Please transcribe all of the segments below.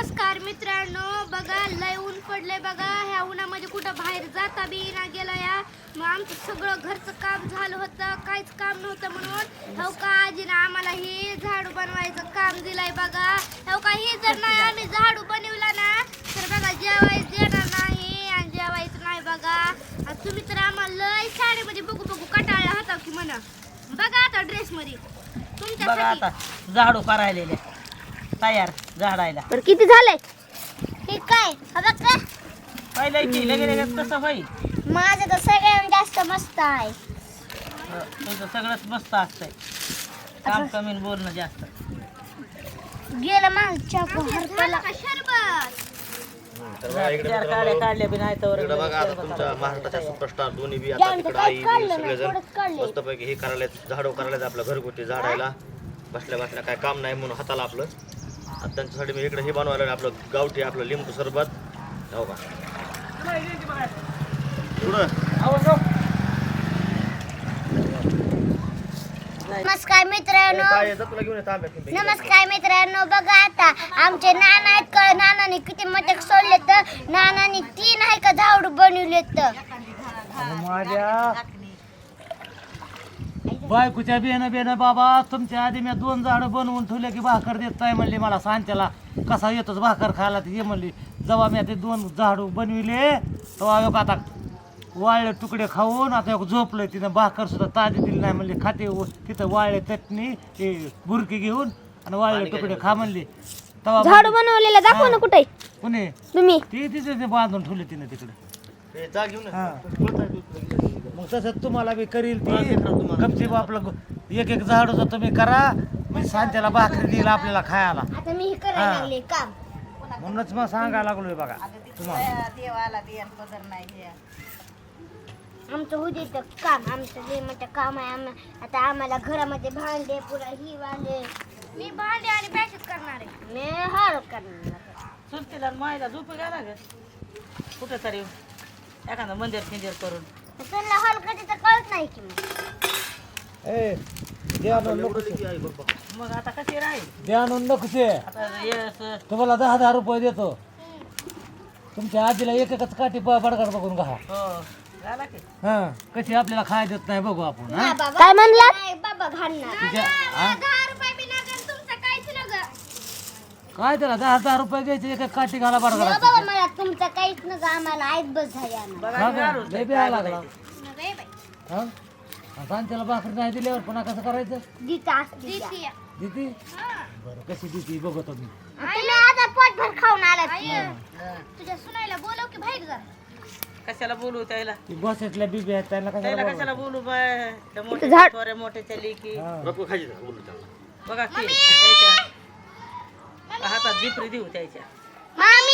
नमस्कार मित्रांनो बघा लय ऊन पडलंय बघा. ह्या उन्हामध्ये कुठं बाहेर जाता बी ना गेला या मग आमचं सगळं घरचं काम झालं होतं काहीच काम नव्हतं म्हणून. हो का आजीनं आम्हाला हे झाडू बनवायचं काम दिलंय बघा. हो का हे जर नाही आम्ही झाडू बनवला ना तर बघा जेवायचं देणार नाही आणि जेवायचं नाही बघा. तुम्ही तर आम्हाला लय शाळेमध्ये बघू बघू कटाळला होता की म्हणा. बघा आता ड्रेसमध्ये आता झाडू करायलेले. तयार झाडायला. तर किती झालंय हे काय? बघा का. पहिलं की लगे लगेच कसं होईल. माझं तर सगळ्यात जास्त मस्त आहे. अं, तुमचं सगळंच मस्त असतंय. काम कमी बोलणं जास्त. गेलं मागच्या हरपाला तर बघा इकडे चार मित्रांनो, काड्या काढल्या बी नाही तर इकडे बघा आता तुमच्या महाराष्ट्राच्या सुपरस्टार दोन्ही बी आता तिकडे आई बी सगळेजण मस्तपैकी हे करायला झाडू करायला आपलं घरगुती झाडायला. बसल्या बसल्या काय काम नाही म्हणून हाताला आपलं. आता त्यांच्यासाठी मी इकडे हे बनवायला आपलं गावठी आपलं लिंबू सरबत. हो का? नमस्कार मित्रांनो. नमस्कार मित्रांनो बघा आता आमचे नाना आहेत का? नानाने किती मटक सोडले तर नानाने तीन आहे का झाडू बनवले तर माझ्या बायकोच्या बेनं बेनं बाबा तुमच्या आधी मी दोन झाडं बनवून ठेवले की भाकर देत नाही म्हणली मला सांच्याला कसा येतोच भाकर खायला? ती ये म्हणली जेव्हा मी ते दोन झाडू बनविले तेव्हा एक आता वाळले तुकडे खाऊन आता एक झोपलं तिनं भाकर सुद्धा ताजी दिली नाही म्हणली खाते तिथं वाळले चटणी ते बुरकी घेऊन आणि वाळले तुकडे खा म्हणली. तेव्हा झाडू बनवलेला दाखव ना कुठे? कुणी? तुम्ही. ती तिथे ते बांधून ठेवले तिनं तिकडे. हे जा घेऊन ये. हा. तुला काय तुला- मग तसं तुम्हाला बी करील ती. गपचीप आपलं ग- एक एक झाडूचं तुम्ही करा. म्हणजे सांच्याला भाकरी देईल आपल्याला खायला. आता मी हे हा. करायला लागले काम. म्हणूनच मग सांगायला लागलोय बघा. तुम्हाला. देवाला बियाण पदर नाही आमचं होते तर काम. आमचं जे म्हणतं काम आहे आम्हा आता आम्हाला घरामध्ये भांडे पुरा ही वाले मी भांडे आणि पॅकेट करणार आहे. मी हार करणार. सुलतीला मायला झोप घ्या ग कुठं तरी एखादं मंदिर फिंदिर करून. त्यांना हॉल कधी तर कळत नाही की मग. ए द्या आणून नको एवढं की आई बघ बघ. मग आता कशी राहील? द्या आणून नको ते आता येस तुम्हाला दहा दहा रुपये देतो. तुमच्या आजीला एक एकच काठी ब- बडगाड बघून घा हो झाला की. हा कशी आपल्याला खाय देत नाही बघू आपण हा? काय म्हणला? बाबा घालणार. तिच्या हा? दहा रुपये बी लागेल तुमचं काहीच नग काय त्याला दहा दहा रुपये घ्यायचे एक एक काठी घाला बाबा मला तुमचं काहीच नग आम्हाला आईत बस झाली आम्हाला. लय लागला हा सांच्याला भाकरी नाही दिल्यावर पुन्हा कसं करायचं? दीता असते दिती? बरं कशी दिती बघतो मी. तुम्ही आता पोटभर खाऊन आलात. तुझ्या सुनायला बोलव की बाहेर जा. कशाला बोलू त्याला? ती बसेतल्या बिबी आहेत त्यांना कशाला त्याला? कशाला बोलू बाय त्या मोठ्या मोठ्याच्या लेकी. नको. बघा की त्याच्या हातात जिपरी देऊ त्याच्या मामी!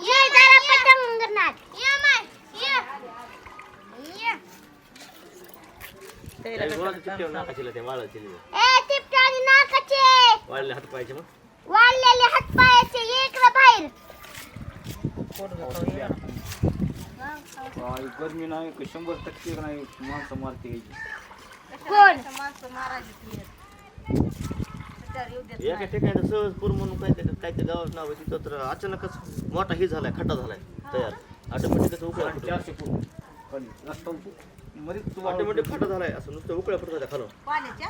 ये जरा पतंग नाच ये माय ये. ये. त्याला काही कशाला गोळाचं चिपट्यावर नाकाची ते हात पायाचे मग. वाढलेले हात पायाचे ये इकडं बाहेर. पोट भरून ये. गरमी नाही शंभर टक्के नाही माणसं मारते. कोण? एका ठिकाणी सहज पूर म्हणून काय ते काय ते गावाचं नाव आहे तिथं तर अचानकच मोठा हे झालाय खड्डा झालाय तयार. ऑटोमॅटिकच फुटून चारशे फूट. तू ऑटोमॅटिक खड्डा झालाय असं नुसतं उकळ्या फुटत होत्या खालून. पाण्याच्या?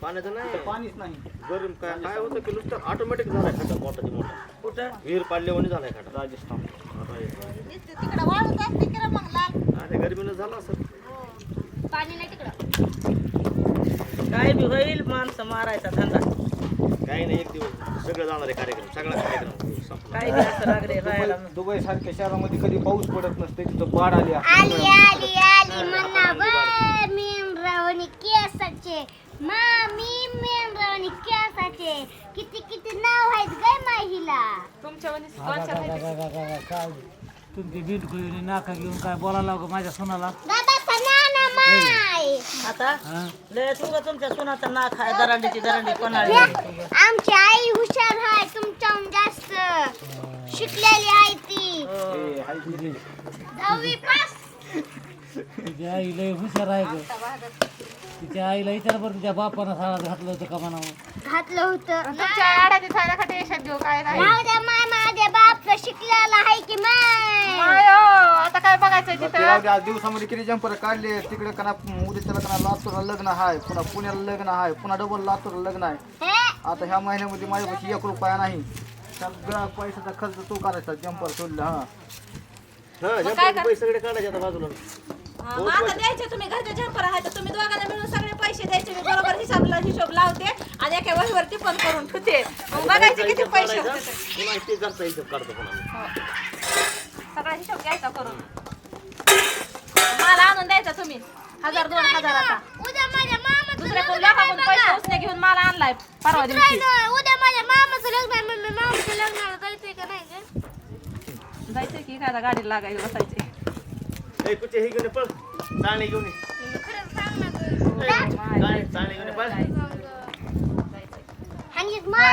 पाण्याचं नाही. पाणीच नाही. गरम काय काय होतं की नुसतं ऑटोमॅटिक झालाय खड्डा मोठाची मोठा. कुठं? विहीर पाडल्यावर झालाय खड्डा. राजस्थान. तिकडं वाळून असते की रे मग लाल अरे गरमीनं झाला असं. पाणी नाही तिकडं. काय बी होईल माणसं मारायचा धंदा. काही नाही एक दिवस. सगळं जाणार आहे कार्यक्रम सगळा कार्यक्रम. संपला. काय बी असं लागले राहायला दुबई सारख्या शहरामध्ये कधी पाऊस पडत नसते तिथं बाढ आली आली आली आली मनावर मेंढरावणी केसाचे. मामी मेंढरावणी केसाचे. किती किती नाव आहेत माहिला? गा, गा, गा, काय? तुमची बीट घेऊन नाका घेऊन काय बोलायला लागो माझ्या सोनाला? आता? हा? लय तुमच्या सुनाचं नाक आहे दरांडीची दरांडी कोणाळी आमची आई हुशार आहे तुमच्याहून जास्त. शिकलेली आहे ती. दहावी पास. तुझी आई लय हुशार आहे ग. तिच्या आईला विचार बरं तिच्या बापानं साळा घातलं होतं का म्हणावं? घातलं होतं. तुमच्या आडाची खायला खाते काय नाही. माझ्या माय माझ्या बाप शिकलेला आहे की माय? माय, हो, आता काय तिथं? आज दिवसामध्ये किती जंपर काढले तिकडे कना उद्या त्याला कना लातूरला लग्न आहे पुन्हा पुण्याला लग्न आहे पुन्हा डबल लातूरला लग्न आहे आता ह्या महिन्यामध्ये माझ्यापाशी एक रुपया नाही. सगळा पैशाचा खर्च तो करायचा जंपर सोडला हा. हा जंपर पैसे सगळे काढायचे आता बाजूला. हा, मग आता द्यायचे तुम्ही घरचे झंपर आहे तर तुम्ही दोघांना मिळून सगळे पैसे द्यायचे मी बरोबर हिसाबला हिशोब लावते आणि एका वहीवर टिपण करून ठेवते. मग बघायचे किती पैसे होते ते. हिशोब पुन्हा. सगळा हिशोब घ्यायचा करून. मला आणून द्यायचा तुम्ही. हजार दोन हजार आता. उद्या माझ्या मामाचं दुसऱ्या कोण लग्न आहे लोकांकडून पैसे बघा. उसने घेऊन मला आणलाय परवा दिवशी. उद्या माझ्या मामाचं लग्न आहे मम्मी मामाचं लग्नाला जायचंय का नाही ग? जायचं की काय गाडी लागायला बसायचे ए कुठे हे घेऊन ये, पळ. घेऊन ये.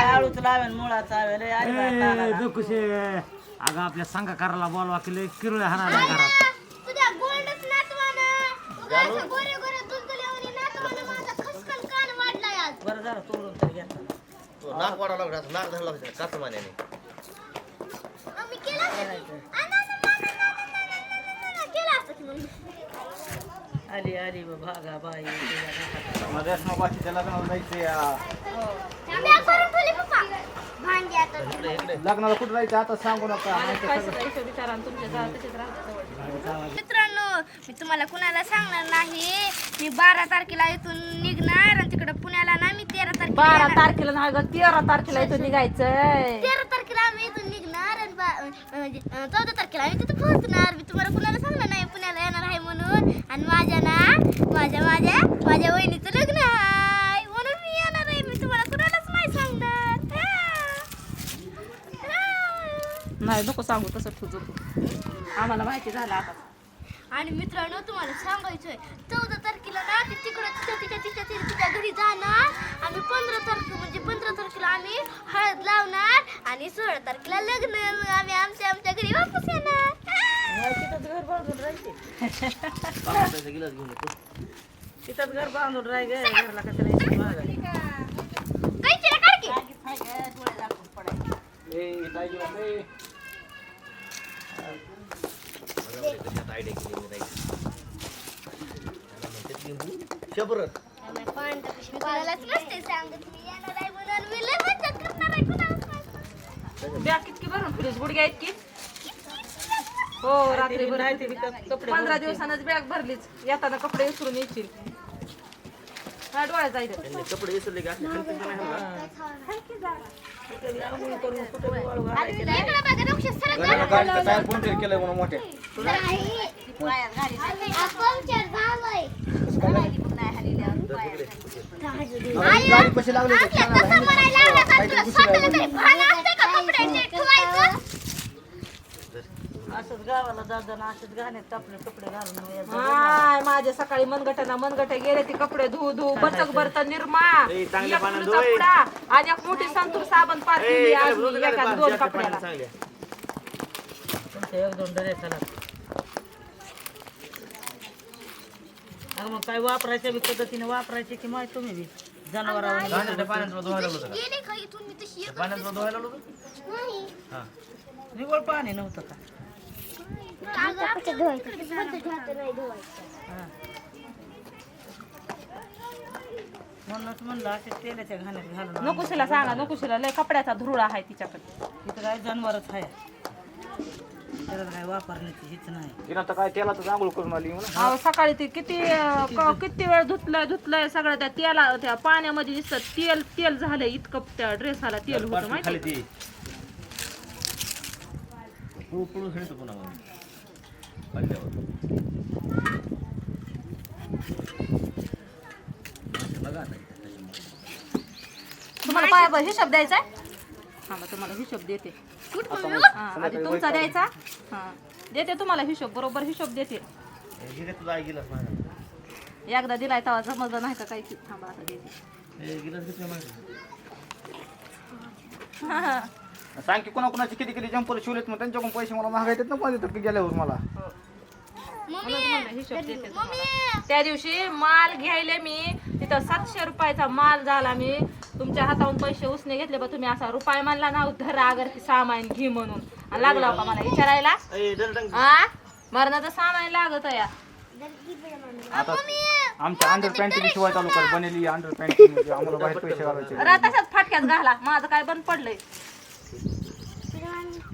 आळूच लावेल मुळा चावेल अरे बाई, तालाला. अगं आपल्या संघकाराला बोलवा की लय किरळ हाणाला घरात बरं झालं तोडून तर घेतला नाक वाढावं नाक धरावं लागलं मान्याने आली आली बा, भागा बाई लग्नाला. इकडे लग्नाला कुठं जायचं आता सांगू नका. विचारा तुमच्या तसेच राहतात मित्रांनो मी तुम्हाला कुणाला सांगणार नाही. मी बारा तारखेला इथून निघणार आणि तिकडे पुण्याला ना मी तेरा तारखेला बारा येणार. तारखेला नाही ग तेरा तारखेला इथून निघायचंय. तेरा तारखेला आम्ही इथून निघणार आणि बा- म्हणजे अं, चौदा तारखेला आम्ही तिथं पोहोचणार. मी तुम्हाला कुणाला सांगणार नाही पुण्याला येणार आहे म्हणून आणि माझ्या ना माझ्या माझ्या माझ्या वहिनीचं लग्न आहे. म्हणून मी येणार आहे. मी तुम्हाला कुणालाच नाही सांगणार. नाही नको सांगू तसं ठुजू आम्हाला माहिती झालं आता. आणि मित्रांनो तुम्हाला सांगायचंय चौदा तारखेला ना ती तिकडे तिच्या तिच्या तिच्या तिच्या तिच्या घरी जाणार. आणि पंधरा तारखे म्हणजे पंधरा तारखेला आम्ही हळद लावणार आणि सोळा तारखेला लग्न. आम्ही आमच्या आमच्या घरी वापस येणार. तिथंच घर बांधून राहायचे पाण्याचा गिलास घेऊन येतो तिथंच घर बांधून राहाय गे घरला कसं राहायचं शबर बॅग कितकी भरून फ्रीज गुडघ्या इतकी? हो रात्री भरायचे कपडे पंधरा दिवसानंच बॅग भरलीच. येताना कपडे विसरून येतील हा डोळ्या जाईल कपडे विसरले का काय असंच घाण्यात आपले कपडे घालून हाय माझे सकाळी मनगटाला मनगटे गेले ते कपडे धु धु बचक बर्तन निर्मा ए, चांगल्या एक पाण्यात. पुडा आणि एक मोठी संतूर साबण पार केली आज मी एका दोन कपड्याला. एक डरे अगं मग काय वापरायच्या बी पद्धतीने वापरायचे की माहिती तुम्ही बी? जनावरांवर. गेले का इथून? मी तशी? नाही. हा. निवळ पाणी नव्हतं का? अगं, आपल्या इकडे स्वतःच्या हाताने नाही धुवायचं. म्हणूनच म्हणलं असे तेलाच्या घाण्यात घालून नकुशीला सांगा नकुशीला लय कपड्याचा धुळा आहे तिच्याकडे. तिथं काय जनावरच आहे. त्याला काय वापरण्याची हीच नाही. तिनं तर काय तेलाचं आंघोळ करून आली म्हणून. अहो सकाळी ते किती अं, क- किती वेळ धुतलंय धुतलंय सगळं त्या तेला त्या पाण्यामध्ये दिसत तेल तेल झालंय इतकं त्या ड्रेसाला तेल होतं माहिती खाली ती. पुळू पुळू खेळतो पुन्हा मग पडल्यावर बघा आता इथं त्याच्यामुळे. तुम्हाला पाय हिशोब द्यायचा हा मग तुम्हाला हिशोब देते. हा, आधी तुमचा द्यायचा. हा. देते तुम्हाला हिशोब बरोबर हिशोब देते. हे एकदा दिलाय तेव्हा समजलं नाही का काही की थांबा आता देते. हे सांग की कोणाकोणाची किती किती जंपर शिवलेत मग त्यांच्याकडून पैसे मला महागायचे ना पण देतात की गेल्यावर मला म्हणून म्हणलं हिशोब देते तुम्हाला. त्या दिवशी माल घ्यायले मी तिथं सातशे रुपयाचा माल झाला मी. तुमच्या हातावरून पैसे उसने घेतले बा तुम्ही असा रुपये मानला ना धरा अगर ती सामान घे म्हणून. आणि लागला हो का मला विचारायला. ए, दर डंग. हा मरणाचं सामान लागत या आता आमच्या अंडर पॅन्ट शिवाय चालू कर बनेली अंडर पॅन्ट म्हणजे आम्हाला बाहेर पैसे घालायचे रा तशाच फाटक्यात घाला. माझं काय बंद पडलंय.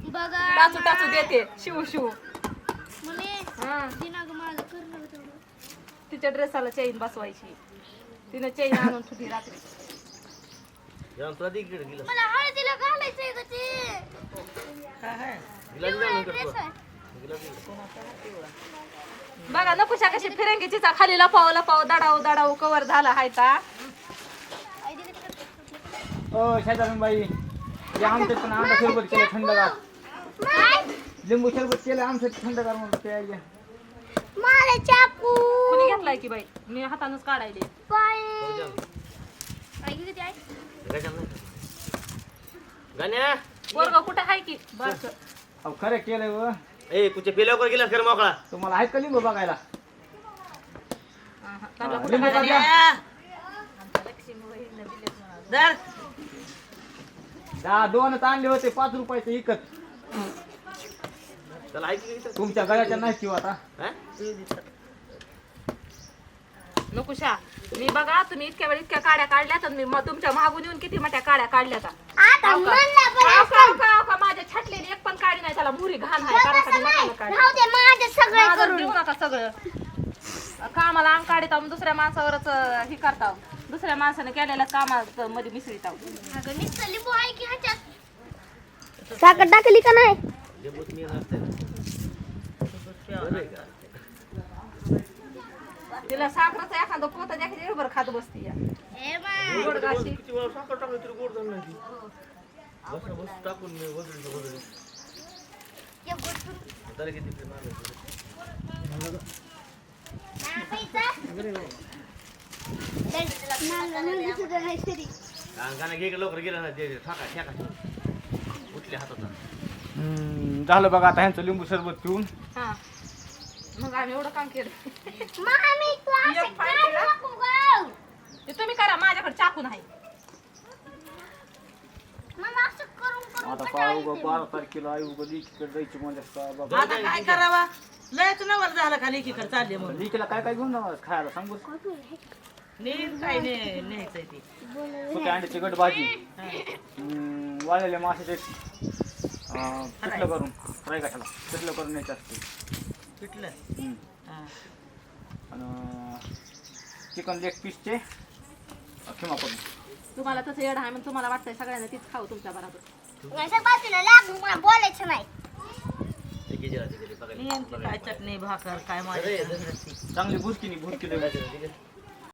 बघा टाचू टाचू देते. शिव शिव. हा तिच्या ड्रेसाला चेन बसवायची तिने चेन आणून ठुली रात्री जेवण तुला दे इकडे गिलास. मला हळदीला घालायचंय ग ते गिलास दे ना इकडे ड्रेस तुला. आहे गिलास दे. बघा नकुशा कशी फिरंगी तिचा खाली लपाव लपाव दडाव दडाव कवर झाला हाय ता आई दिली का? ओ शेजारून बाई या आमच्यात पण आंबा सरबत केलं थंडगार काय लिंबू सरबत केलं आमच्यात थंडगार म्हणतो प्यायला चाकू. कुणी घेतलाय की बाई? मी हातानच काढायले? गाण्या. पोरग कुठं हाय की? बस अहो खरं केलंय व. ए कुठे पेल्यावर गिलास कर मोकळा? तुम्हाला आहेत का लिंबू बघायला? त्यांना कुठं लिंबू काढायले? बघा. दहा दोनच आणले होते पाच रुपयाचे इकत. त्याला ऐकली इथं. तुमच्या गळ्याच्या नाही किंवा आता? नकुशा मी बघा तुम्ही इतक्या वेळ इतक्या काड्या काढल्या तर मी मग तुमच्या मागून येऊन किती मोठ्या काड्या काढल्या का आता हाव का? म्हणला पण हाव का, हाव का, हाव का? माझ्या छटलेली एक पण काढी नाही त्याला मुरी घाण आहे कारण का मी नकाला काढी. राहू दे माझं सगळं माझं करून देऊ नका सगळं कामाला अंग काढीत आहो, दुसऱ्या माणसावरच अं, हे करताव दुसऱ्या माणसाने केलेल्या कामात मध्ये मिसळीत आहो. अगं नुसतं लिंबू आहे की ह्याच्यात साखर टाकली का नाही लिंबूच मी नसते ना. बरं आहे का? तिला साखरेचं एखादं पोत द्या की बरोबर खात बसती या. ए मा गोड घाशी. किती वेळा साखर टाकली तरी गोड झालं नाही ती. बस बस टाकून मी किती ते मारायचं. गाणं घे लवकर गेलं ना ते ठाका ठेका. उठल्या हातात हम्म, झालं बघा आता ह्यांचं लिंबू सरबत पिऊन. हा. आम्ही एवढं काम केलं. मामी तू असं एक पाय काय केला. नको गं. ते तुम्ही करा माझ्याकडे चाकू नाही. मला असं करून करून आता कंटाळा पाय येतोय. उगं बारा तारखेला आई उगं लिकीकडे जायची म्हणजे काय बाबा. आता काय करावा? लयच नवल झालं का लेकीकडे चालले म्हणून? काय काय घेऊन जाणार खायला सांग बरं. नीट काय ने- न्यायचंय ते. सुक्या अंड्याची गट भाजी हम्म, वाळलेल्या माशाचे अं, पिठलं करून फ्राय कशाला पिठलं करून न्यायचं असते हा. आणि चिकन लेग पीसचे खिमा करून तुम्हाला तसं येडं आहे म्हणून तुम्हाला वाटतंय सगळ्यांना तीच खाऊ तुमच्या बरोबर. बोलायचं नाही. काय चटणी भाकर काय माझ्या. चांगली भुसकी नाही